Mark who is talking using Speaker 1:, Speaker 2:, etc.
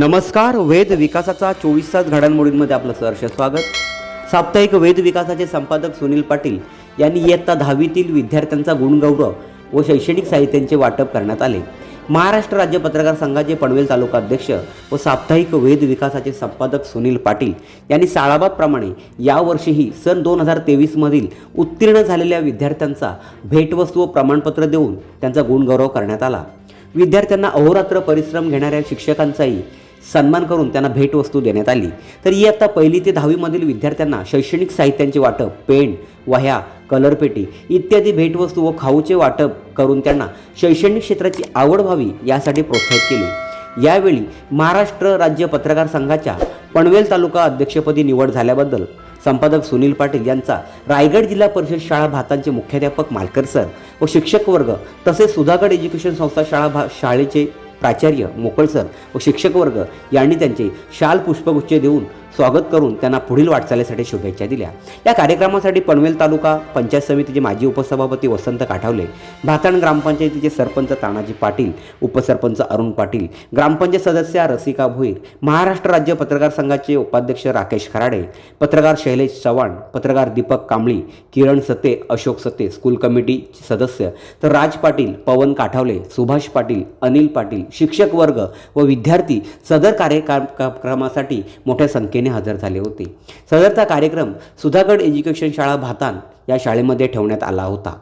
Speaker 1: नमस्कार वेद विकासाचा चोवीस तास घडामोडींमध्ये आपलं सहर्ष स्वागत. साप्ताहिक वेद विकासाचे संपादक सुनील पाटील यांनी इयत्ता दहावीतील विद्यार्थ्यांचा गुणगौरव व शैक्षणिक साहित्यांचे वाटप करण्यात आले. महाराष्ट्र राज्य पत्रकार संघाचे पनवेल तालुका अध्यक्ष व साप्ताहिक वेद विकासाचे संपादक सुनील पाटील यांनी साळाबादप्रमाणे यावर्षीही सन दोन हजार तेवीसमधील उत्तीर्ण झालेल्या विद्यार्थ्यांचा भेटवस्तू व प्रमाणपत्र देऊन त्यांचा गुणगौरव करण्यात आला. विद्यार्थ्यांना अहोरात्र परिश्रम घेणाऱ्या शिक्षकांचाही सन्मान करून त्यांना भेटवस्तू देण्यात आली. तर इयत्ता पहिली ते दहावीमधील विद्यार्थ्यांना शैक्षणिक साहित्यांचे वाटप पेन वह्या कलरपेटी इत्यादी भेटवस्तू व खाऊचे वाटप करून त्यांना शैक्षणिक क्षेत्राची आवड व्हावी यासाठी प्रोत्साहित केले. यावेळी महाराष्ट्र राज्य पत्रकार संघाच्या पनवेल तालुका अध्यक्षपदी निवड झाल्याबद्दल संपादक सुनील पाटील यांचा रायगड जिल्हा परिषद शाळा भातांचे मुख्याध्यापक मालकर सर व शिक्षक वर्ग तसेच सुधागड एज्युकेशन संस्था शाळा भा शाळेचे प्राचार्य मोकळसर व शिक्षक वर्ग यांनी त्यांचे शाल पुष्पगुच्छ देऊन स्वागत करून त्यांना पुढील वाटचालीसाठी शुभेच्छा दिल्या. या कार्यक्रमासाठी पनवेल तालुका पंचायत समितीचे माजी उपसभापती वसंत काठावले भातण ग्रामपंचायतीचे सरपंच तानाजी पाटील उपसरपंच अरुण पाटील ग्रामपंचायत सदस्या रसिका भोईर महाराष्ट्र राज्य पत्रकार संघाचे उपाध्यक्ष राकेश खराडे पत्रकार शैलेश चव्हाण पत्रकार दीपक कांबळी किरण सते अशोक सते स्कूल कमिटी सदस्य तर राज पाटील पवन काठावले सुभाष पाटील अनिल पाटील शिक्षक वर्ग व विद्यार्थी सदर कार्यक्रमासाठी मोठ्या संख्येने हजर झाले होते. सदरचा कार्यक्रम सुधागड एज्युकेशन शाळा भातान या शाळेमध्ये ठेवण्यात आला होता.